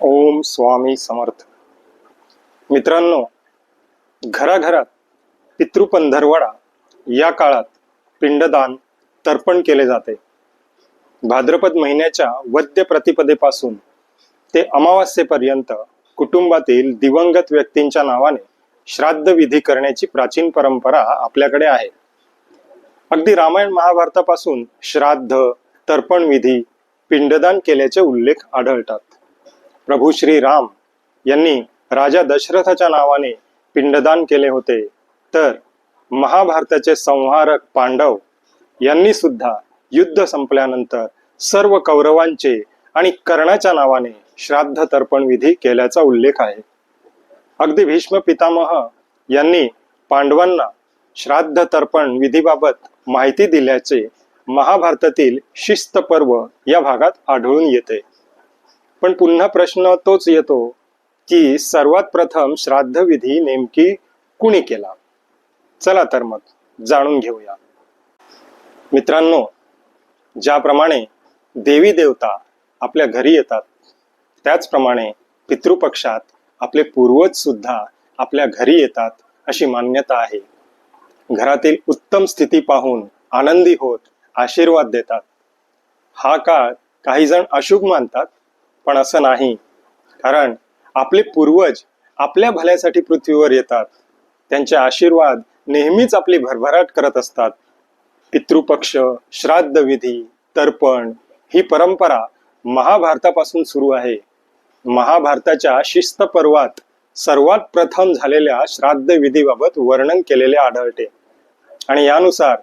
ओम स्वामी समर्थ. मित्रांनो घराघरात पितृपंधरवडा या काळात पिंडदान तर्पण केले जाते. भाद्रपद महिन्याच्या वद्य प्रतिपदेपासून ते अमावास्येपर्यंत कुटुंबातील दिवंगत व्यक्तींच्या नावाने श्राद्ध विधी करण्याची प्राचीन परंपरा आपल्याकडे आहे. अगदी रामायण महाभारतापासून श्राद्ध तर्पण विधी पिंडदान केल्याचे उल्लेख आढळतात. प्रभू श्री राम यांनी राजा दशरथाच्या नावाने पिंडदान केले होते. तर महाभारताचे संहारक पांडव यांनी सुद्धा युद्ध संपल्यानंतर सर्व कौरवांचे आणि कर्णाच्या नावाने श्राद्ध तर्पण विधी केल्याचा उल्लेख आहे. अगदी भीष्म पितामह यांनी पांडवांना श्राद्ध तर्पण विधीबाबत माहिती दिल्याचे महाभारतातील शिस्त पर्व या भागात आढळून येते. पण पुन्हा प्रश्न तोच येतो की सर्वात प्रथम श्राद्धविधी नेमकी कुणी केला? चला तर मग जाणून घेऊया. मित्रांनो ज्याप्रमाणे देवी देवता आपल्या घरी येतात त्याचप्रमाणे पितृपक्षात आपले पूर्वज सुद्धा आपल्या घरी येतात अशी मान्यता आहे. घरातील उत्तम स्थिती पाहून आनंदी होत आशीर्वाद देतात. हा काळ काही जण अशुभ मानतात पण असं नाही. कारण आपले पूर्वज आपल्या भल्यासाठी पृथ्वीवर येतात. त्यांचे आशीर्वाद नेहमीच आपली भरभराट करत असतात. पितृपक्ष श्राद्ध विधी तर्पण ही परंपरा महाभारतापासून सुरू आहे. महाभारताच्या शिस्त पर्वात सर्वात प्रथम झालेल्या श्राद्ध विधीबाबत वर्णन केलेले आढळते. आणि यानुसार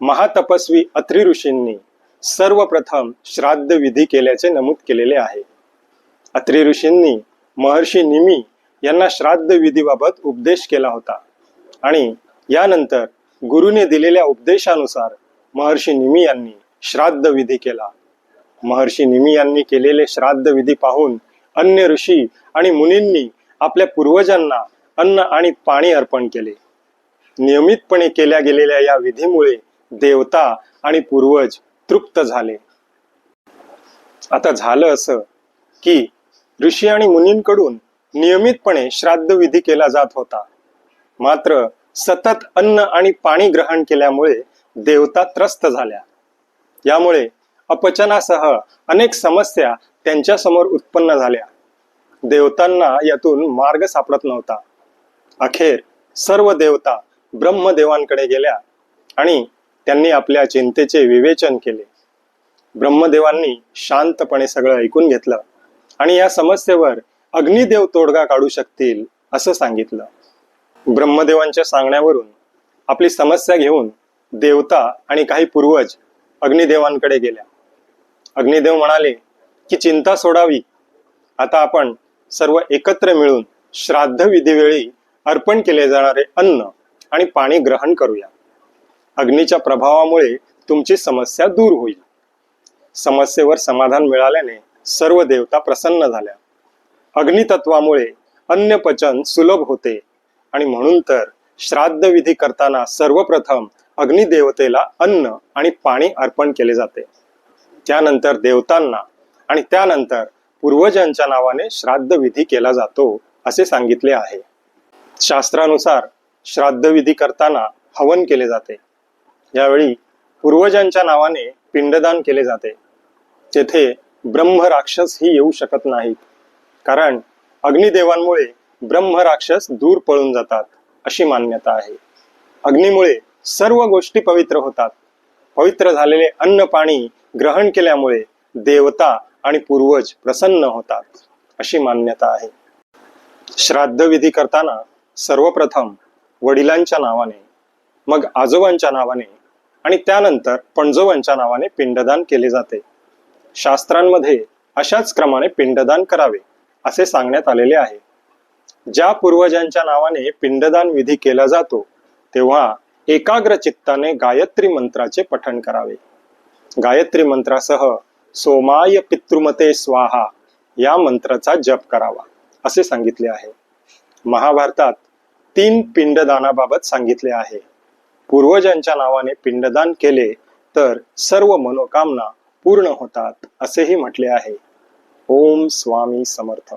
महातपस्वी अत्रि ऋषींनी सर्वप्रथम श्राद्ध विधी केल्याचे नमूद केलेले आहे. अत्री ऋषींनी महर्षी निमी यांना श्राद्ध विधीबाबत उपदेश केला होता. आणि यानंतर गुरुने दिलेल्या उपदेशानुसार महर्षी निमी यांनी श्राद्ध विधी केला. महर्षी निमी यांनी केलेले श्राद्ध विधी पाहून अन्य ऋषी आणि मुनींनी आपल्या पूर्वजांना अन्न आणि पाणी अर्पण केले. नियमितपणे केल्या गेलेल्या या विधीमुळे देवता आणि पूर्वज तृप्त झाले. आता झालं असं की ऋषी आणि मुनींकडून नियमितपणे श्राद्ध विधी केला जात होता. मात्र सतत अन्न आणि पाणी ग्रहण केल्यामुळे देवता त्रस्त झाल्या. यामुळे अपचनासह अनेक समस्या त्यांच्यासमोर उत्पन्न झाल्या. देवतांना यातून मार्ग सापडत नव्हता. अखेर सर्व देवता ब्रह्मदेवांकडे गेल्या आणि त्यांनी आपल्या चिंतेचे विवेचन केले. ब्रह्मदेवांनी शांतपणे सगळं ऐकून घेतलं. आणि या समस्येवर अग्निदेव तोडगा काढू शकतील असं सांगितलं. ब्रह्मदेवांच्या सांगण्यावरून आपली समस्या घेऊन देवता आणि काही पूर्वज अग्निदेवांकडे गेल्या. अग्निदेव म्हणाले की चिंता सोडावी. आता आपण सर्व एकत्र मिळून श्राद्ध विधीवेळी अर्पण केले जाणारे अन्न आणि पाणी ग्रहण करूया. अग्नीच्या प्रभावामुळे तुमची समस्या दूर होईल. समस्येवर समाधान मिळाल्याने सर्व देवता प्रसन्न झाल्या. अग्नितत्वामुळे अन्न पचन सुलभ होते आणि म्हणून तर श्राद्ध विधी करताना सर्वप्रथम अग्निदेवतेला अन्न आणि पाणी अर्पण केले जाते. त्यानंतर देवतांना आणि त्यानंतर पूर्वजांच्या नावाने श्राद्ध विधी केला जातो असे सांगितले आहे. शास्त्रानुसार श्राद्ध विधी करताना हवन केले जाते. यावेळी पूर्वजांच्या नावाने पिंडदान केले जाते. तेथे ब्रह्म राक्षस ही येऊ शकत नाहीत. कारण अग्निदेवांमुळे ब्रह्म राक्षस दूर पळून जातात अशी मान्यता आहे. अग्नीमुळे सर्व गोष्टी पवित्र होतात. पवित्र झालेले अन्न पाणी ग्रहण केल्यामुळे देवता आणि पूर्वज प्रसन्न होतात अशी मान्यता आहे. श्राद्ध विधी करताना सर्वप्रथम वडिलांच्या नावाने मग आजोबांच्या नावाने आणि त्यानंतर पणजोबांच्या नावाने पिंडदान केले जाते. शास्त्रांमध्ये अशाच क्रमाने पिंडदान करावे असे सांगण्यात आलेले आहे. ज्या पूर्वजांच्या नावाने पिंडदान विधी केला जातो तेव्हा एकाग्र चित्ताने गायत्री मंत्राचे पठण करावे. गायत्री मंत्रासह सोमाय पितृमते स्वाहा या मंत्राचा जप करावा असे सांगितले आहे. महाभारतात तीन पिंडदानाबाबत सांगितले आहे. पूर्वजांच्या नावाने पिंडदान केले तर सर्व मनोकामना पूर्ण होतात असेही म्हटले आहे. ओम स्वामी समर्थ.